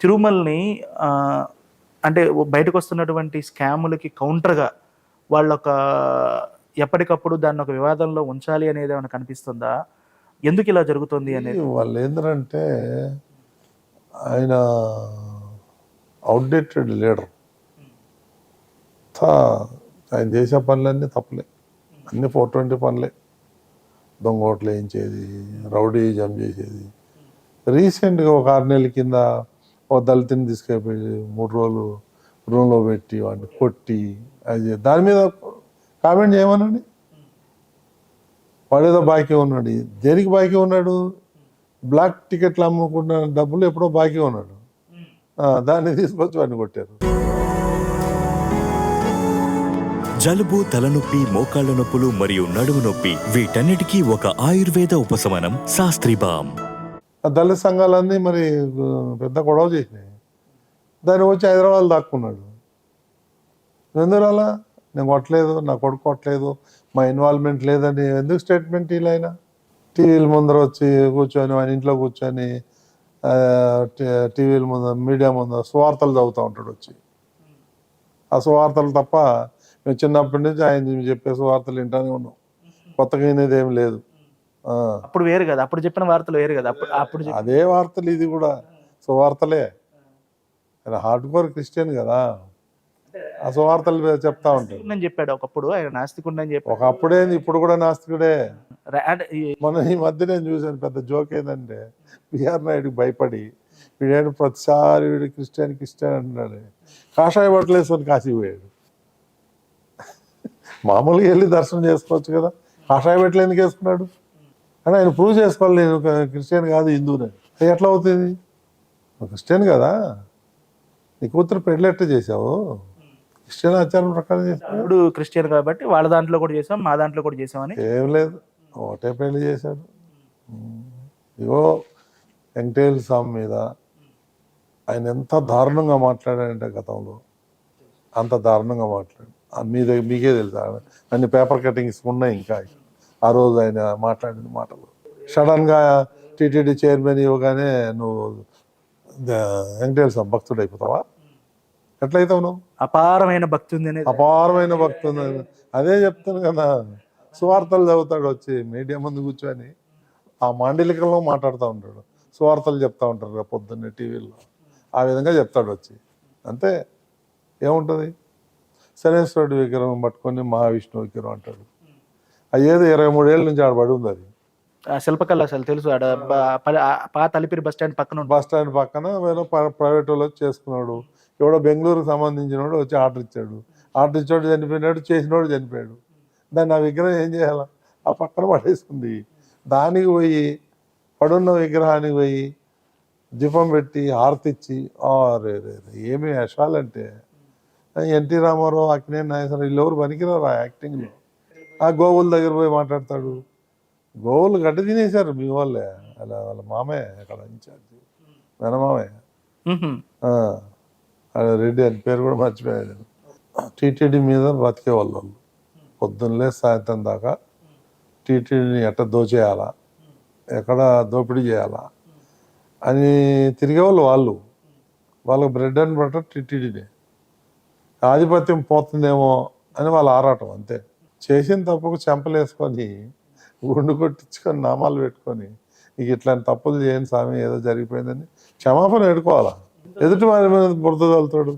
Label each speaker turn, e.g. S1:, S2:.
S1: తిరుమలని అంటే బయటకు వస్తున్నటువంటి స్కాములకి కౌంటర్గా వాళ్ళ ఒక ఎప్పటికప్పుడు దాన్ని ఒక వివాదంలో ఉంచాలి అనేది ఏమైనా కనిపిస్తుందా? ఎందుకు ఇలా జరుగుతుంది అనేది?
S2: వాళ్ళు ఏంటంటే ఆయన అవుట్డేటెడ్ లీడర్ ఆయన చేసే పనులన్నీ తప్పులే. అన్ని ఫోర్ ట్వంటీ పనులే. దొంగ ఓట్లు వేయించేది రౌడీజం చేసేది. రీసెంట్గా ఒక ఆరు నెలల కింద ఒక దళితుని తీసుకెళ్ళి మూడు రోజులు రూమ్లో పెట్టి వాడిని కొట్టి అది చే- దాని మీద కామెంట్ చేయమనండి. వాడేదో బాకీ ఉన్నాడు. దేనికి బాకీ ఉన్నాడు? బ్లాక్ టికెట్లు అమ్ముకున్న డబ్బులు ఎప్పుడో బాకీ ఉన్నాడు. దాన్ని తీసుకొచ్చి వాడిని కొట్టారు.
S3: జలుబు తలనొప్పి మోకాళ్ళ నొప్పులు మరియు నడుము నొప్పి వీటన్నిటికీ ఒక ఆయుర్వేద ఉపశమనం శాస్త్రీబామ్ బామ్.
S2: దళిత సంఘాలన్నీ మరి పెద్ద గొడవ చేసినాయి. దాన్ని వచ్చి హైదరాబాద్ దాక్కున్నాడు. ఎందుకు అలా నేను కొట్టలేదు నా కొడుకు కొట్టలేదు మా ఇన్వాల్వ్మెంట్ లేదని ఎందుకు స్టేట్మెంట్ ఇలా అయినా టీవీల ముందర వచ్చి కూర్చొని ఆయన ఇంట్లో కూర్చొని టీవీల ముందర మీడియా ముందర సువార్తలు చదువుతూ ఉంటాడు వచ్చి. ఆ సువార్తలు తప్ప మేము చిన్నప్పటి నుంచి ఆయన చెప్పే సువార్తలు వింటానే ఉన్నాం. కొత్తగా అనేది ఏం లేదు.
S1: అప్పుడు వేరు కదా అప్పుడు చెప్పిన వార్తలు వేరు కదా అప్పుడు
S2: అదే వార్తలు ఇది కూడా. సువార్తలే ఆయన హార్డ్ కోర్ క్రిస్టియన్ కదా. ఆ సువార్తలు చెప్తా ఉంటాడు.
S1: నాస్తికుడని చెప్పాడు ఒకప్పుడు ఆయన నాస్తికుండని చెప్పాడు.
S2: ఒకప్పుడే ఇప్పుడు కూడా నాస్తికుడే.
S1: అంటే ఈ-
S2: మొన్న ఈ మధ్య నేను చూశాను పెద్ద జోక్ ఏంటంటే బిఆర్ నాయుడికి భయపడి వీడేంటి ప్రతిసారి వీడు క్రిస్టియన్ క్రిస్టియన్ అంటున్నాడు. కాషాయ బట్టలు వేసుకొని కాశీ పోయాడు. మామూలుగా వెళ్ళి దర్శనం చేసుకోవచ్చు కదా. కాషాయ బట్టలు ఎందుకు వేసుకున్నాడు? అని ఆయన ప్రూవ్ చేసుకోవాలి నేను ఒక క్రిస్టియన్ కాదు హిందూని అది ఎట్లా అవుతుంది? ఒక క్రిస్టియన్ కదా. నీ కూతురు పెళ్ళి ఎట్లా చేసావు? క్రిస్టియన్ ఆచారం ప్రకారం చేసావు?
S1: ఇప్పుడు క్రిస్టియన్ కాబట్టి వాళ్ళ దాంట్లో కూడా చేసాం మా దాంట్లో కూడా చేసామని.
S2: ఏం లేదు. ఒకటే పెళ్ళి చేశాడు. ఇగో వెంకటేశ్వర స్వామి మీద ఆయన ఎంత దారుణంగా మాట్లాడాడంటే గతంలో. అంత దారుణంగా మాట్లాడు ఆ మీ దగ్గర మీకే తెలుసు? అన్ని పేపర్ కటింగ్స్ ఉన్నాయి ఇంకా. ఆ రోజు ఆయన మాట్లాడిన మాటలు. సడన్గా టీటీడీ చైర్మన్ ఇవ్వగానే నువ్వు వెంకటేశ్వర భక్తుడు అయిపోతావా? ఎట్లయితావు నువ్వు?
S1: అపారమైన భక్తి ఉంది
S2: అపారమైన భక్తి ఉంది. అదే చెప్తాను కదా సువార్తలు చదువుతాడు వచ్చి మీడియా ముందు కూర్చొని ఆ మాండలికంలో మాట్లాడుతూ ఉంటాడు. సువార్తలు చెప్తా ఉంటారు పొద్దున్నే టీవీలో ఆ విధంగా చెప్తాడు వచ్చి. అంతే. ఏముంటుంది? శనేశ్వరుడు విగ్రహం పట్టుకొని మహావిష్ణువు విగ్రహం అంటాడు. అది ఏదో ఇరవై మూడేళ్ళ నుంచి ఆడ పడి ఉంది అది
S1: ఆ శిల్పకళ అసలు తెలుసు. ఆడ పాత అలిపిరి బస్ స్టాండ్ పక్కన.
S2: బస్ స్టాండ్ పక్కన వేరే ప్ర- ప్రైవేట్ వాళ్ళు వచ్చి చేసుకున్నాడు. ఎవడో బెంగళూరుకు సంబంధించినోడు వచ్చి ఆర్డర్ ఇచ్చాడు. ఆర్డర్ ఇచ్చాడు చనిపోయినాడు చేసినోడు చనిపోయాడు. దాన్ని ఆ విగ్రహం ఏం చేయాల? ఆ పక్కన పడేసుకుంది. దానికి పోయి పడున్న విగ్రహానికి పోయి దీపం పెట్టి హారతిచ్చి ఆ రే రే రే ఏమి యశాలంటే ఎన్టీ రామారావు అక్కినే నాగేశ్వరరావు వీళ్ళు ఎవరు పనికిరారు ఆ యాక్టింగ్లో? ఆ గోవుల దగ్గర పోయి మాట్లాడతాడు. గోవులు గడ్డ తినేశారు మీ వాళ్ళే. అలా వాళ్ళ మామయ్య అక్కడ ఇన్ఛార్జ్ మేనమామయ్య రెడ్డి అని పేరు కూడా మర్చిపోయాడు. టీటీడీ మీద బతికే వాళ్ళు. వాళ్ళు పొద్దున్నలే సాయంత్రం దాకా టీటీడీని ఎట్ట దోచేయాలా? ఎక్కడ దోపిడీ చేయాలా? అని తిరిగేవాళ్ళు వాళ్ళు. వాళ్ళకి బ్రెడ్ అండ్ బటర్ టీటీడీనే. ఆధిపత్యం పోతుందేమో అని వాళ్ళ ఆరాటం అంతే. చేసిన తప్పుకు చెంపలేసుకొని గుండు కొట్టించుకొని నామాలు పెట్టుకొని ఇక ఇట్లాంటి తప్పులు చేయని స్వామి ఏదో జరిగిపోయిందని క్షమాపణ పెట్టుకోవాలా ఎదుటి వారి మీద బురద చల్లుతాడు